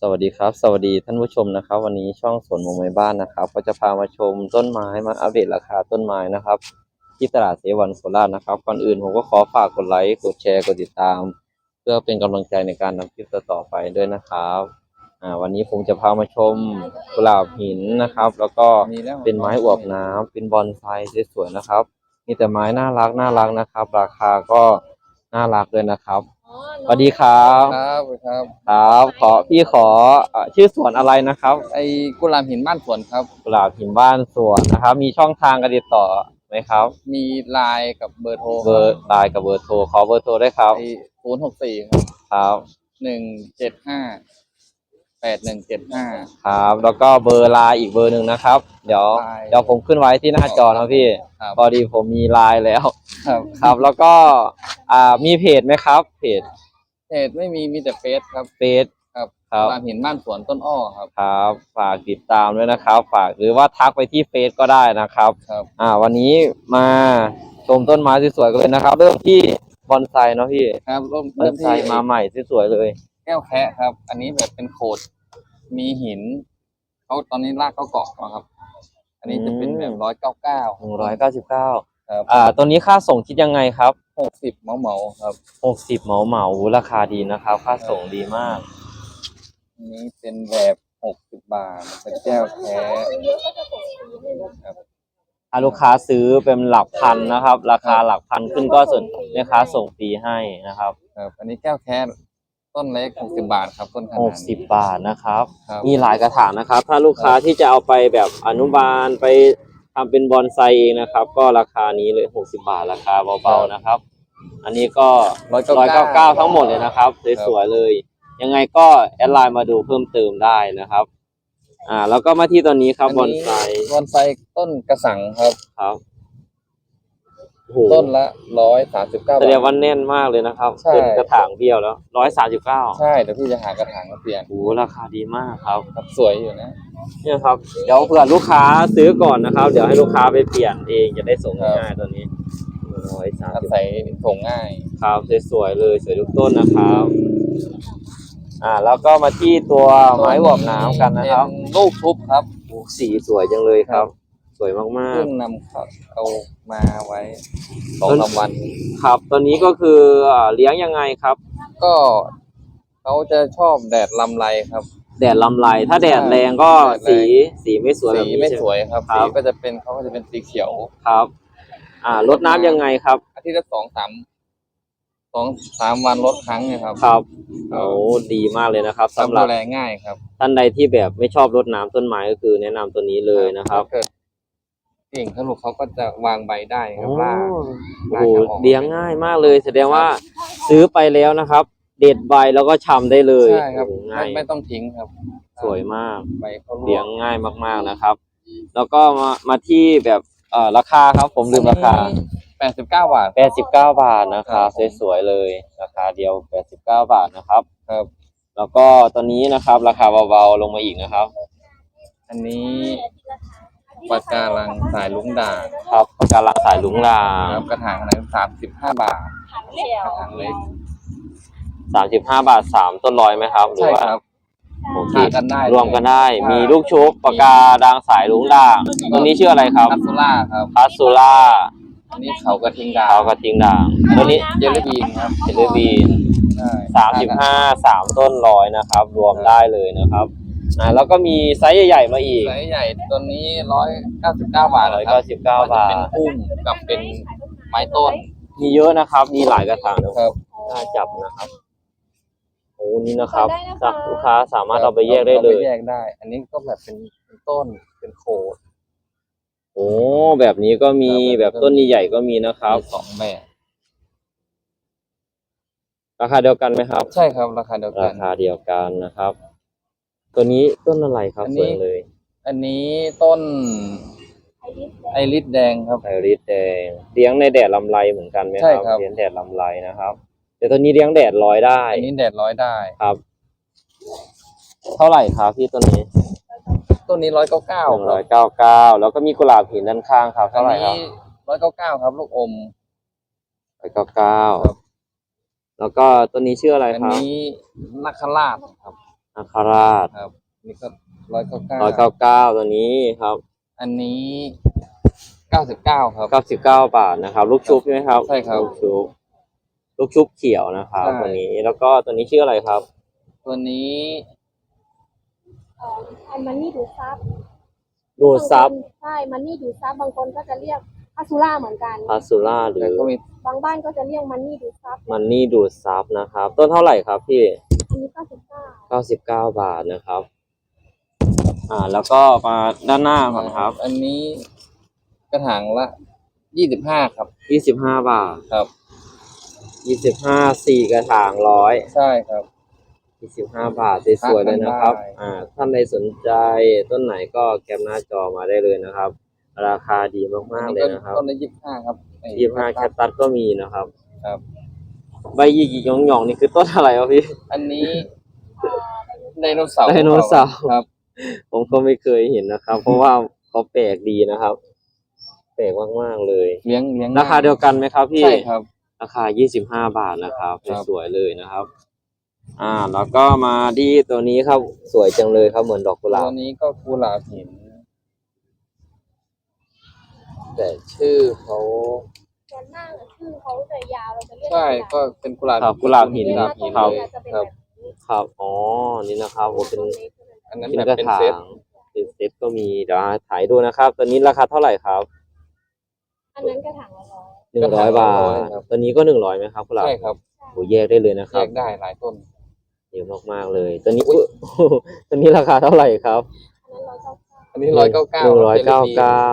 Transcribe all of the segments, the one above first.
สวัสดีครับ สวัสดีท่านผู้ชมนะครับ วันนี้ช่องสวนมุมไม้บ้านนะครับ ก็จะพามาชมต้นไม้มาอัปเดตราคาต้นไม้นะครับ ที่ตลาดเสวันโคราชนะครับ ก่อนอื่นผมก็ขอฝากกดไลค์กดแชร์กดติดตาม เพื่อเป็นกำลังใจในการทำคลิปต่อๆไปด้วยนะครับอ่าวันนี้ผมจะพามาชมกุหลาบหินนะครับ แล้วก็มีแล้วเป็นไม้อวบน้ำเป็นบอนไซสวยๆนะครับ มีแต่ไม้น่ารักน่ารักนะครับ ราคาก็น่ารักเลยนะครับ สวัสดีครับครับครับ ครับ ขอพี่ขอเอ่อชื่อสวนอะไรนะครับ ไอ้กุหลาบหินบ้านสวนครับ กุหลาบหินบ้านสวนนะครับ มีช่องทางการติดต่อไหมครับ มีไลน์กับเบอร์โทรเบอร์ไลน์กับเบอร์โทรขอเบอร์โทรได้วยครับไอ้ศูนย์หกสี่ครับครับหนึ่งเจ็ดห้า แปดหนึ่งเจ็ดห้า ครับ แล้วก็เบอร์ไลน์อีกเบอร์หนึ่งนะครับ เดี๋ยวไลน์เดี๋ยวผมขึ้นไว้ที่หน้าจอนะพี่ครับ พอดีผมมีไลน์แล้ว ครับครับ แล้วก็อ่ามีเพจไหมครับ เพจเพจไม่มีมีแต่เฟซครับ เฟซครับ ครับกุหลาบหินบ้านสวนต้นอ้อครับ ครับฝากติดตามด้วยนะครับ ฝากหรือว่าทักไปที่เฟซก็ได้นะครับ ครับ อ่า วันนี้มาชมต้นไม้สวยๆกันเลยนะครับ เริ่มที่บอนไซเนาะพี่ครับเริ่มบอเริ่นมไซที่มาใหม่สวยๆเลย แก้วแคะครับ อันนี้แบบเป็นโขด มีหินเขาตอนนี้ลากเขาเกาะมาครับ อันนี้จะเป็นแบบร้อยเก้าเก้าหนึ่งร้อยเก้าสิบเก้าครับอ่า ตัวนี้ค่าส่งคิดยังไงครับหกสิบเหมาเหมาๆครับหกสิบเหมาเหมาๆราคาดีนะครับ ค่าส่งดีมากอันนี้เป็นแบบหกสิบบาทเป็นแก้วแท้ครับถ้าลูกค้าซื้อเป็นหลักพันนะครับ ราคาหลักพันขึ้นก็ส่วนแม่ค้าส่งฟรีให้นะครับครับอันนี้แก้วแท้ ต้นเล็กหกสิบาทครับต้นขนาดหนี้ กสิบบาทนะครับ ครับ มีหลายกระถางนะครับ ถ้าลูกค้าที่จะเอาไปแบบอนุบาลไปทำเป็นบอนไซเองนะครับ ก็ราคานี้เลยหกสิบาทราคาเบาๆนะครับ อันนี้ก็ร้อยเก้าเก้าทั้งหมดเลยนะครับสวยๆเลย ยังไงก็แอดไลน์มาดูเพิ่มเติมได้นะครับ อ่า แล้วก็มาที่ตอนนี้ครับบอนไซบอนไซต้นกระสังครับ ครับ โอ้โหต้นละร้อยสามสิบเก้าแสดงว่าแน่นมากเลยนะครับใช่ เป็นกระถางเบี้ยวแล้วร้อยสามสิบเก้าใช่เดี๋ยวพี่จะหากระถางมาเปลี่ยนโอ้โหราคาดีมากครับ ครับสวยอยู่นะ เนี่ยครับเดี๋ยวเผื่อลูกค้าซื้อก่อนนะครับ เดี๋ยวให้ลูกค้าไปเปลี่ยนเองจะได้ส่งครับง่ายๆตัวนี้ร้อยสามอาสิบศัยส่งง่าย ครับสวยๆเลยสวยทุกต้นนะครับ อ่าแล้วก็มาที่ตัวไม้บวบน้ำกันนะครับ เป็นลูกทุบครับ โอ้สีสวยจังเลยครับ สวยมากเพิ่งนำเขาเอามาไว้สองสามวัน ๆ ครับตัวนี้ก็คืออ่าเลี้ยงยังไงครับ ก็เขาจะชอบแดดลำไรครับ แดดลำไรถ้าแดดแรงก็แดดแรงสีสีไม่สวยแบบสีนี้ไม่ใช่หสวยครับครัสีบ ก็จะเป็นเขาก็จะเป็นสีเขียว ครับ อ่ารดน้ำยังไงครับอาทิตย์ละสองสามสองสามวันลดครั้งเนะครับครับโอ้ดีมากเลยนะครับสำทำหรัดูบแลง่ายครับท่านใดที่แบบไม่ชอบรดน้ำต้นไม้ก็คือแนะนำตัวนี้เลยนะครับ ถ้าเกิด กิ่งถ้าลูกเขาก็จะวางใบได้ครับโอ้ล่ากโอ้โหลากจะออก เลี้ยงง่ายมากเลย แสดงว่าซื้อไปแล้วนะครับ เด็ดใบแล้วก็ชำได้เลยใช่ครับโอ้โหไม่ง่ายไม่ต้องทิ้งครับสวยมาก ใบเขาเลี้ยงง่ายมากๆนะครับ แล้วก็มามาที่แบบเอ่อราคาครับ ผมลืมราคา แปดสิบเก้าบาท 89 บาทนะครับครับผม สวยๆเลย ราคาเดียว 89 บาทนะครับ ครับ แล้วก็ตัวนี้นะครับ ราคาเบาๆลงมาอีกนะครับ อันนี้ ปากการังสายลุงด่างครับปากการังสายลุงลาครับกระถางอะไรสามสิบห้าบาทกระถางเล็ก35บาท3ต้นร้อยไหมครับหรือใช่ว่าครับโอเคหากันได้รวมกันได้ใช่มีลูกชุบปากกาด่างสายลุงด่างตัวนี้ชื่ออะไรครับคัตซูล่าครับพัสซูล่าอันนี้เขากระทิงดาวเขากระทิงด่างตัวนี้เยลลี่บีนครับเจลลี่บีนใช่สามสิบห้าสามต้นร้อยนะครับ รวมได้เลยนะครับ อ่าแล้วก็มีไซส์ใหญ่ๆมาอีกไซส์ใหญ่ตัวนี้ร้อยเก้าสิบเก้าบาทร้อยครัเก้าสิบเก้าบาทเป็นพุ่มกับเป็นไม้ต้น มีเยอะนะครับ มีหลายกระถางนะคครับรับน่าจับนะครับโอ้นี่นะครับลูกค้าสามารถเอาไปแยกได้เลอายปแยกได้ อันนี้ก็แบบเป็นเป็นต้นเป็นโคดโอ้แบบนี้ก็มีครับแบบต้นใหญ่ๆก็มีนะครับมีสองแบบราคาเดียวกันไหมครับ ใช่ครับ ราคาเดียวกัรานคาเดียวกันนะครับ ตัวนี้ต้นอะไรครับอันสนี้วยเลยอันนี้ต้นไอริสแดงครับ ไอริสแดงเลี้ยงในแดดลำไรเหมือนกันไหมใช่ครับครับ เลี้ยงแดดลำไรนะครับ แต่ตัวนี้เลี้ยงแดดร้อยได้อันนี้แดดร้อยได้ ครับ เท่าไหร่ครับพี่ตัวนี้ต้นนี้ร้อยเก้าเก้าหนึ่งร้อยเก้าเก้าแล้วก็มีกุหลาบหินด้านข้างครับ อันเท่าไหร่ครันี้บร้อยเก้าเก้าครับ ลูกอม ร้อยเก้าเก้าครับ แล้วก็ตัวนี้ชื่ออะไรอันครับ นี้นักขราชครับ นาคาราชครับ นี่ก็ร้อยเก้าเก้าร้อยเก้าเก้าตัวนี้ครับอันนี้เก้าสิบเก้าครับ เก้าสิบเก้าบาทนะครับ ลูกชุบใช่ไหมครับใช่ครับลูกชุบลูกชุบเขียวนะครับใช่ ตัวนี้แล้วก็ตัวนี้ชื่ออะไรครับ ตัวนี้เอ่ออันมันนี่ดูดซับดูดซับางคนใช่ มันนี่ดูดซับบางคนก็จะเรียกพาซูล่าเหมือนกัน พาซูล่าหรืแต่อก็มีบางบ้านก็จะเรียกมันนี่ดูดซับมันนี่ดูดซับนะครับ ต้นเท่าไหร่ครับพี่ อันนี้ก็สิบเก้าเก้าสิบเก้าบาทนะครับ อ่า แล้วก็มาด้านหน้าก่อนครับ อันนี้กระถางละยี่สิบห้าครับ ยี่สิบห้าบาทครับ ยี่สิบห้าสี่กระถางร้อยใช่ครับ ยี่สิบห้าบาทสวยๆเลยนะครับ ได้ อ่า ท่านใดสนใจต้นไหนก็แคปหน้าจอมาได้เลยนะครับ ราคาดีมากๆเลยนะครับต้นละยี่สิบห้าครับไอ้ยี่สิบห้าแคปตัสก็มีนะครับ ครับ ใบหยิกๆหย่องๆนี่คือต้นอะไรวะพี่ อันนี้ไดโนเสาร์ไดโนเสาร์ ครับ ผมก็ไม่เคยเห็นนะครับ เพราะว่าเขาแปลกดีนะครับ แปลกมากๆเลย เลี้ยงเลี้ยงราคาเดียวกันไหมครับพี่ ใช่ครับ ราคา 25 บาทนะครับ ครับ สวยๆเลยนะครับ อ่า แล้วก็มาที่ตัวนี้ครับ สวยจังเลยครับ เหมือนดอกกุหลาตับ วนี้ก็กุหลาบหินแต่ชื่อเขา ส่วนหน้าชื่อเขาจะยาวเราจะเรียกใช่ก็เป็นกุหลาบครับกุหลาบหินเรียกกุหว่าลาบต้หินนเลยนี้จะเป็นครับ แบบนี้ครับอ๋อนี่นะครับโอ้เป็นต้นเล็กเท่านั้นอันนั้นเป็นแบบกระเป็นถาเซตงเป็นเซตก็มีเดี๋ยวถ่ายดูนะครับตัวนี้ราคาเท่าไหร่ครับอันนั้นกระถางละร้อยหนึ่งร้อยบาทตัวนี้ก็หนึ่งร้อยไหมครับกุหลาบใช่ครับโอ้แยกได้เลยนะคแยรับกได้หลายต้น เยอะมากๆเลย ตัวนี้อุ๊ย ตัวนี้ราคาเท่าไหร่ครับอันนั้นร้อยเก้าเก้าอันนี้ร้อยเก้าเก้าหนึ่งร้อยเก้าเก้า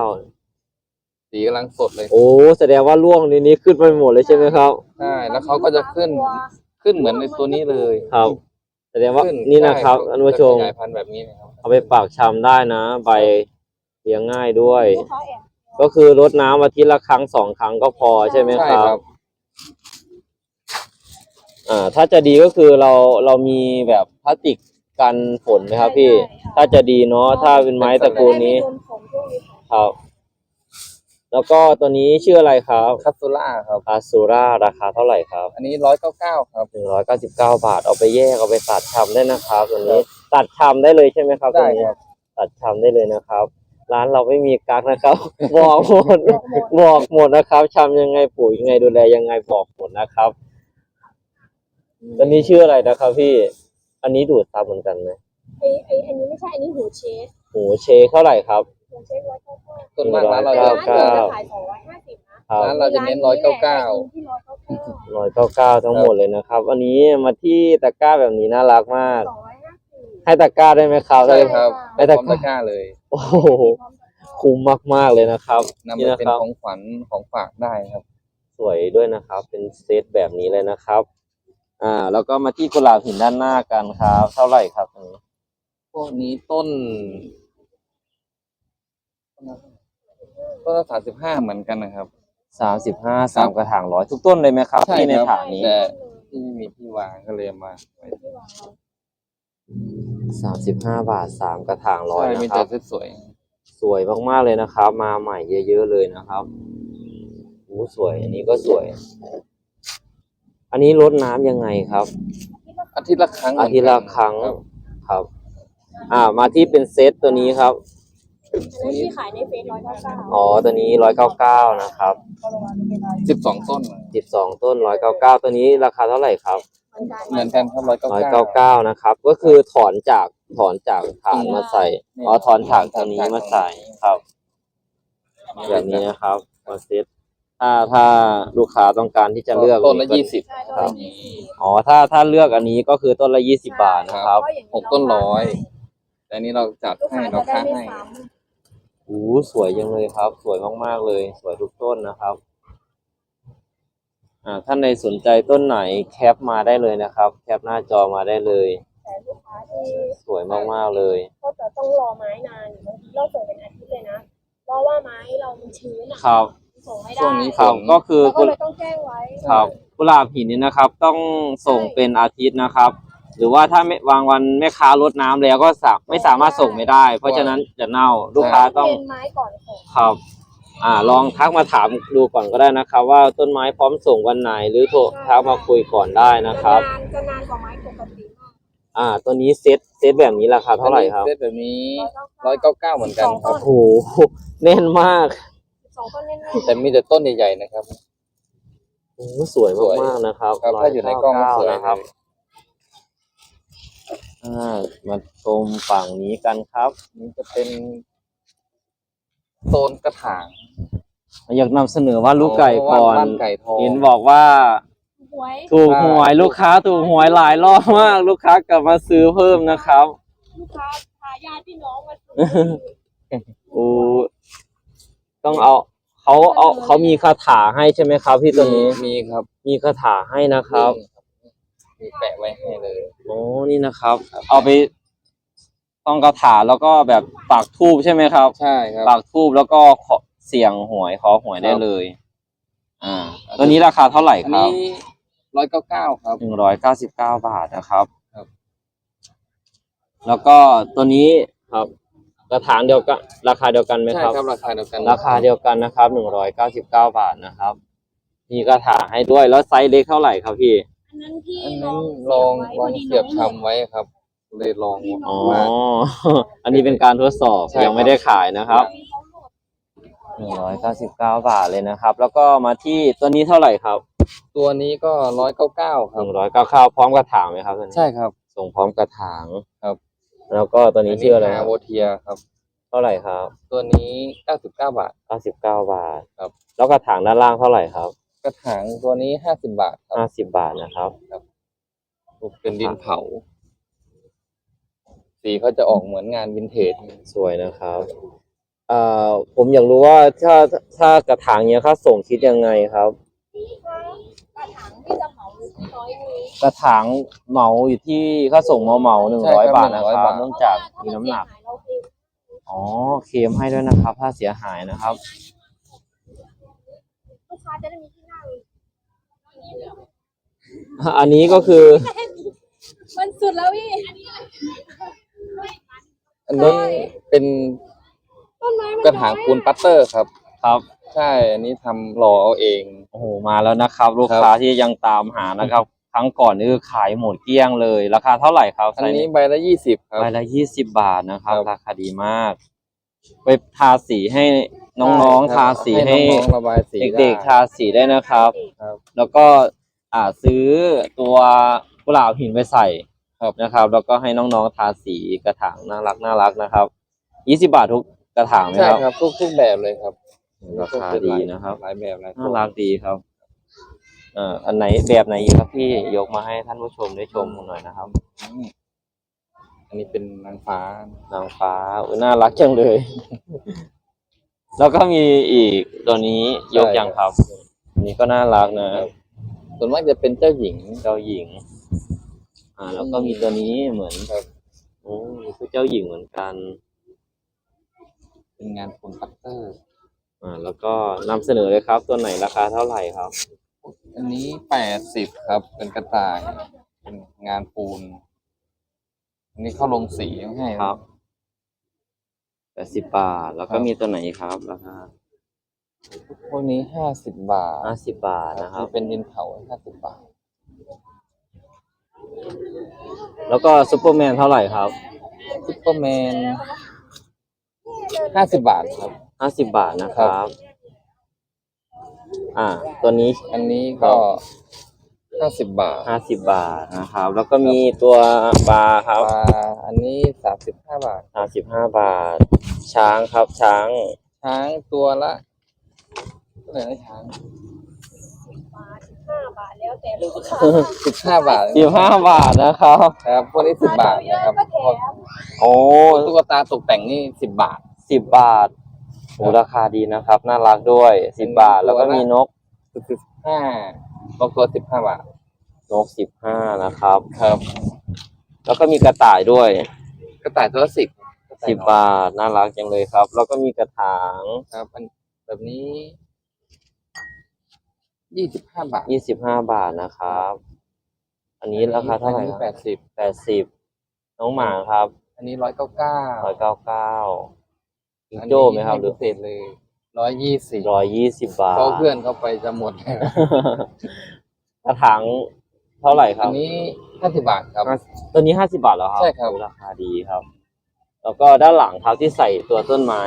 สีกำลังสดเลยโอ้แสดงว่าร่วงในนี้ขึ้นไปหมดเลยใช่ไหมครับ ใช่แล้วเขาก็จะขึ้นขึ้นเหมือนในตัวนี้เลยครับ แสดงว่าขึ้นี่นะครับใท่านผู้ชมจะขยายพันธุ์แบบนี้นะครับเอาไปปากชำได้นะ ใบเลี้ยงง่ายด้วยเขาแอบก็คือรดน้ำอาทิตย์ละครั้งสองครั้งก็พอใช่ไหมใช่ครับ ครับ อ่าถ้าจะดีก็คือเราเรามีแบบพลาสติกกันฝนไหมครับ พี่ถ้าจะดีเนาะถ้าเป็นไม้ตระกูลนี้ไม่โดนฝนช่วงนี้ฝนครับ แล้วก็ตัวนี้ชื่ออะไรครับคัตซูล่าครับอาซูราราคาเท่าไหร่ครับอันนี้ร้อยเก้าเก้าครับ หนึ่งร้อยเก้าสิบเก้าบาทเอาไปแยกเอาไปตัดชำได้นะครับตัวนี้ตัดชำได้เลยใช่ไหมครับได้ตัวนี้ครับ ตัดชำได้เลยนะครับ ร้านเราไม่มีกักนะครับ บอกหมดบอกหมดนะครับชำยังไงปลูกยังไงดูแลยังไงบอกหมดนะครับตัวนี้ชื่ออะไรนะครับ พี่ อันนี้ดูดซับเหมือนกันไหมไอไออันนี้ไม่ใช่ อันนี้หูเชสหูเชคเท่าไหร่ครับ หูเชสร้อยเก้าเก้าส่วนมากร้านเราแต่จะร้านเก้าอื่นจะขายสองร้อยห้าสิบนะครับร้านเราจะเน้นร้อยเก้าเก้าที่ร้อยเก้าเก้าร้อยเก้าเก้าทั้งหมดเลยนะครับ อันนี้มาที่ตะกร้าแบบนี้น่ารักมาก สองร้อยห้าสิบให้ตะกร้าได้ไหมครับ ใช่ครับได้พตะร้อมกร้าตะกร้าเลยโอ้โหคุ้มมากๆเลยนะครับนำนี่ไปนะเป็นครับของขวัญของฝากได้ครับ สวยด้วยนะครับ เป็นเซตแบบนี้เลยนะครับ อ่า แล้วก็มาที่กุหลาบหินด้านหน้ากันครับ เท่าไหร่ครับอันนี้พวกนี้ต้น ต้นละสามสิบห้าเหมือนกันนะครับ สามสิบห้าสามกระถางร้อยทุกต้นเลยไหมครับใช่ที่ในครับถาดนี้แต่ที่ไม่มีที่วางก็เลยเอามาไว้สามสิบห้าบาทสามกระถางร้อยใช่นะมีครัแต่บสวยสวยมากๆเลยนะครับ มาใหม่เยอะ ๆ เลยนะครับโอ้สวย อันนี้ก็สวย อันนี้รดน้ำยังไงครับ ๆอาทิตย์ละครั้งอาทิตย์ละครั้งครับครับ อ่า มาที่เป็นเซตตัวนี้ครับ อันนั้นที่ขายในเฟซร้อยเก้าเก้าอ๋อตัวนี้ร้อยเก้าเก้านะครับสิบสองต้น สิบสองต้นร้อยเก้าเก้าตัวนี้ราคาเท่าไหร่ครับเหมือนกันเหมือนกันครับร้อยเก้าร้อยเก้าเก้าเก้านะครับ ก็คือถอนจากถอนจากฐานมาใส่อ๋อถอนจากตัวนี้มาใส่ครับ แบบนี้นะครับมาเซตถ้าถ้าลูกค้าต้องการที่จะเลือกต้นละยี่สิบใช่ครัต้บนละยี่สิบอ๋อถ้าถ้าเลือกอันนี้ก็คือต้นละยี่สิบบาทนะครับเพาะอย่างหกต้นร้อยแต่อันนี้เราจัดลูกให้ค้าเราจะได้ค้าไม่ให้ ซ้โอ้สวยจังเลยครับ สวยมากๆเลย สวยทุกต้นนะครับอ่าท่านใดสนใจต้นไหนแคปมาได้เลยนะครับ แคปหน้าจอมาได้เลยำแต่ลูกค้าที่สวยมากๆเลย ก็จะต้องรอไม้นานบางทีเราส่งเป็นอาทิตย์เลยนะเพราะว่าไม้เรามันชื้นอะครับส่งไม่ช่วได้งนี้ครับก็คือเราก็กุเลยต้องแจ้งไว้ ครับกุหลาบหินนี่นะครับ ต้องส่งใช่เป็นอาทิตย์นะครับ หรือว่าถ้าไม่วางวันแม่ค้ารดน้ำแล้วก็สาไม่สามารถส่งไม่ได้ เพราะฉะนั้นจะเน่าลูกค้าต้องเย็นไม้ก่อนส่งครับอ่าลองทักมาถามดูก่อนก็ได้นะครับ ว่าต้นไม้พร้อมส่งวันไหน หรือโทรทักมาคุยก่อนได้นะครับจะนานจะนานกว่าไม้ปกติมากอ่าตัวนี้เซตเซตแบบนี้ราคาเท่าไหร่ครับเซตแบบนี้ร้อยเก้าเก้าเหมือนกันครัโอ้บโหแน่นมากสองต้นเล่นแต่มีแต่ต้นใหญ่ๆนะครับ โอ้โหสวยมากๆนะครับครับถ้าอยู่ในกล้องก็สวย 199นะครับ อ่ามาชมฝั่งนี้กันครับ นี่จะเป็นโซนกระถางอยากนำเสนอว่าลูกไก่ก่อนบ้านไก่ทอง เห็นบอกว่า หวยถูกใช่หวยลูกค้าถูกหวยหลายรอบมาก ลูกค้ากลับมาซื้อเพิ่มนะครับ ลูกค้าพาญาติพี่น้องมาซื้อโอ้ต้องเอาเขาเอาเขามีคาถาให้ใช่ไหมครับ พี่ตัวนี้มีครับ มีคาถาให้นะครับ มีแปะไว้ให้เลยโอ้นี่นะครับ เอาไปต้องคาถาแล้วก็แบบปากทูบใช่ไหมครับ ใช่ครับ ปากทูบแล้วก็ขอเสี่ยงหวยขอหวยได้ครับเลย อ่า ตัวนี้ราคาเท่าไหร่อันครับนี้ร้อยเก้าเก้าครับ หนึ่งร้อยเก้าสิบเก้าบาทนะครับครับ แล้วก็ตัวนี้ครับกระถางเดียวกัน ราคาเดียวกันไหมใช่ครับ ครับราคาเดียวกันราคาเดียวกันนะครับหนึ่งร้อยเก้าสิบเก้าบาทนะครับ มีกระถางให้ด้วยแล้วไซส์เล็กเท่าไหร่ครับพี่ อันนั้นพี่อันลนั้อนงลองไว้ลองพดีเสียบน้องหมดทำไว้ครับ เลยลองอ๋อว่าอันนี้เป็นการทดสอบใช่ยังไม่ได้ขายนะครับเขาโหลดหนึ่งร้อยเก้าสิบเก้าบาทเลยนะครับ แล้วก็มาที่ตัวนี้เท่าไหร่ครับตัวนี้ก็ร้อยเก้าเก้าคหรับ นึ่งร้อยเก้าข้าวพร้อมกระถางไหมครับตัวนี้ใช่ครับ ส่งพร้อมกระถางครับ แล้วก็ตัวนี้ชื่ออะไรคฮารับโวเทียครับ เท่าไหร่ครับตัวนี้เก้าสิบเก้าบาท เก้าสิบเก้าบาทครับ แล้วกระถางด้านล่างเท่าไหร่ครับ กระถางตัวนี้ห้าสิบบาทครับ ห้าสิบบาทนะครับ เป็นดินเผา สีเขาจะออกเหมือนงานวินเทจ สวยนะครับเอ่อผมอยากรู้ว่าถ้าถ้ากระถางเนี้ยค่าส่งคิดยังไงครับ พี่คะกระถางที่จะเหมาอยู่ที่ร้อยนี้ กระถางเหมาอยู่ที่ค่าส่งเหมาเหมาหนึ่งร้อยบาทนะครับเนื่องจากมีน้ำหนักเพราะว่าถ้ามันเสียหายเราเองอ๋อเคลมให้ด้วยนะครับ ถ้าเสียหายนะครับ ลูกค้าจะได้มีที่นั่ง อันนี้ก็คือ มันสุดแล้วพี่ อันนี้เป็นต้นไม้มันกระถางปูนปัตเตอร์ครับ ครับ ใช่ อันนี้ทำหล่อเอาเอง โอ้โหมาแล้วนะครับ ลูกครับค้าที่ยังตามหานะครับ ครั้งก่อนนี่คือขายหมดเกลี้ยงเลย ราคาเท่าไหร่ครับอันนี้ใบละยี่สิบครับ ใบละยี่สิบบาทนะครับ ครับ ราคาดีมาก ไปทาสีให้น้องๆ ทาสีให้ น้องๆระบายสีเด็กๆทาสีได้นะครับ ครับ แล้วก็ อ่าซื้อตัวกุหลาบหินไปใส่ครับนะครับ แล้วก็ให้น้องๆทาสีกระถางน่ารักน่ารักนะครับยี่สิบาททุกกระถางไหมใช่ครับครับทุกทุกแบบเลยครับราคาดีนะครับหลายแบบหลายน่ารักดีครับเอ่ออันไหนแบบไหนอีกครับพี่ยกมาให้ท่านผู้ชมได้ชมกันหน่อยนะครับอืมอันนี้เป็นนางฟ้านางฟ้าอุ้ยน่ารักจังเลย แล้วก็มีอีกตัวนี้ยกยังครับอันนี้ก็น่ารักนะ ส่วนมากจะเป็นเจ้าหญิงเจ้าหญิง อ่า แล้วก็มีตัวนี้เหมือนครับโอ้มีคือเจ้าหญิงเหมือนกัน เป็นงานปูนปัตเตอร์ อ่า แล้วก็นำเสนอเลยครับ ตัวไหนราคาเท่าไหร่ครับ อันนี้แปดสิบครับ เป็นกระต่าย เป็นงานปูน อันนี้เข้าลงสีไม่ให้ครับแปดสิบบาท แล้วก็มีตัวไหนครับราคา พวกนี้ห้าสิบบาทห้าสิบบาทนะครับที่เป็นดินเผาห้าสิบบาท แล้วก็ซูเปอร์แมนเท่าไหร่ครับซุปเปอร์แมนห้าสิบบาทครับ ห้าสิบบาทนะครับ อ่า ตัวนี้ อันนี้ก็ห้าสิบบาทห้าสิบบาทนะครับ แล้วก็มีตัวปลาครับปลาอันนี้สามสิบห้าบาท ห้าสิบห้าบาท ช้างครับช้าง ช้างตัวละเท่า ไหร่นะช้างบาทห้าบาทแล้วแต่ลูกค้าสิบห้าบาทสิบห้าบาทนะครับ ครับพวกนี้สิบบาทนะครับก็แถมโอ้พวกตุ๊กตาตกแต่งนี่สิบบาทสิบบาทโอ้ราคาดีนะครับ น่ารักด้วยสิบบาทแล้วก็มีนกสิบห้าบางตัวสิบห้าบาทนกสิบห้านะครับ ครับ แล้วก็มีกระต่ายด้วย กระต่ายตัวละสิบกระต่ายสิบน้อยบาทน่ารักจังเลยครับ แล้วก็มีกระถางครับอันแบบนี้ ยี่สิบห้าบาท ยี่สิบห้าบาทนะครับ อันนี้ราคาเท่าไหร่แปดสิบแปดสิบน้องหมาครับ อันนี้ร้อยเก้าเก้าร้อยเก้าเก้าจิงโจ้ไหมครับหรือพิเศษเลยร้อยยี่สิบร้อยยี่สิบบาทเพราะเพื่อนเขาไปจะหมดแล้วกระถางเท่าไหร่ครัอับนนี้ห้าสิบบาทครับ ตัวนี้ห้าสิบาทแล้วครับ ใช่ครับ ราคาดีครับ แล้วก็ด้านหลังครับที่ใส่ตัวต้นไม้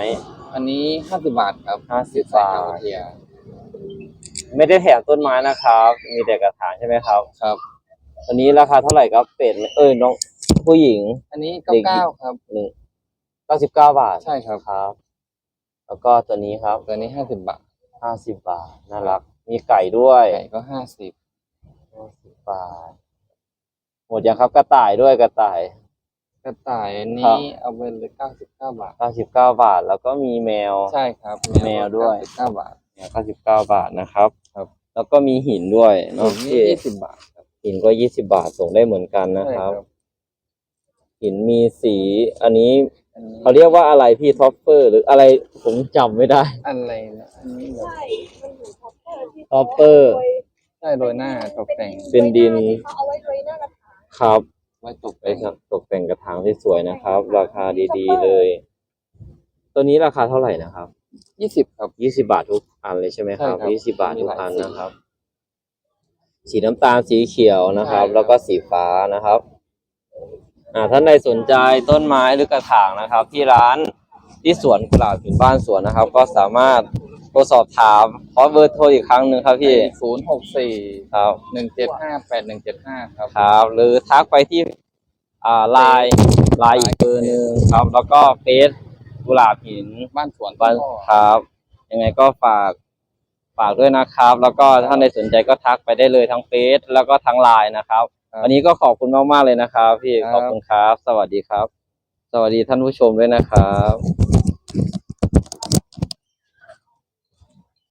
อันนี้ห้าสิบบาทครับ50ใส่บาทกระเทียม ไม่ได้แถมต้นไม้นะครับ มีแต่กระถางใช่ไหมครับ ครับตัวนี้ราคาเท่าไหร่ครับเป็ดเอ้ยน้องผู้หญิงอันนี้เด็เก้ากเก้าครับหนึ่งเก้าสิบเก้าบาทใช่ครับครับ แล้วก็ตัวนี้ครับตัวนี้ห้าสิบบาทห้าสิบบาทน่ารัก มีไก่ด้วยไก่ก็ห้าสิบห้าสิบบาทหมดยังครับกระต่ายด้วยกระต่าย กระต่ายอันครันี้บเอาไปเลยเก้าสิบเก้าบาทเก้าสิบเก้าบาท แล้วก็มีแมวใช่ครับ แมวด้วยเก้าบาท เก้าสิบเก้าบาทนะครับครับ แล้วก็มีหินด้วยเนาะนี่ที่ยี่สิบบาทครับหินก็ยี่สิบาทส่งได้เหมือนกันนะใช่ครับครับ หินมีสีอันนี้อันนี้เขาเรียกว่าอะไรพี่ท็อปเปอร์ หรืออะไรผมจำไม่ได้ อะไรนะอันนี้แบบใช่มันอยู่ท็อปเปอร์ที่ท็อปเปอร์โยใช่โรยหน้าตกแต่งเป็นดินเขาเอาไว้โรยหน้ากระถางครับไว้ตกไปแต่งครับ ตกแต่งกระถางที่สวยนะครับ ราคาดีๆเลย ตัวนี้ราคาเท่าไหร่นะครับ ยี่สิบครับ ยี่สิบาททุกอันเลยใช่ไหมครับ ใช่ครับยี่สิบาททุกมีหลายอันสีนะครับ สีน้ำตาลสีเขียวนะครับ ใช่ครับ แล้วก็สีฟ้านะครับ อ่าท่านใดสนใจต้นไม้หรือกระถางนะครับ ที่ร้านที่สวนกุหลาบหินบ้านสวนนะครับ ก็สามารถโทรสอบถามขอเบอร์โทรอีกครั้งหนึ่งครับพี่ ศูนย์หกสี่ครับ หนึ่งเจ็ดห้าแปดหนึ่งเจ็ดห้าครับ ครับหรือทักไปที่อ่าไลน์ไลน์อีกเบอร์หนึ่งครับ แล้วก็เฟซ กุหลาบหินบ้านสวนบ้านพ่อครับ ยังไงก็ฝากฝากด้วยนะครับ แล้วก็ถ้าในสนใจก็ทักไปได้เลยทั้งเฟซแล้วก็ทั้งไลน์นะครับครับวันนี้ก็ขอบคุณมากๆเลยนะครับ พี่ครับขอบคุณครับ สวัสดีครับ สวัสดีท่านผู้ชมด้วยนะครับ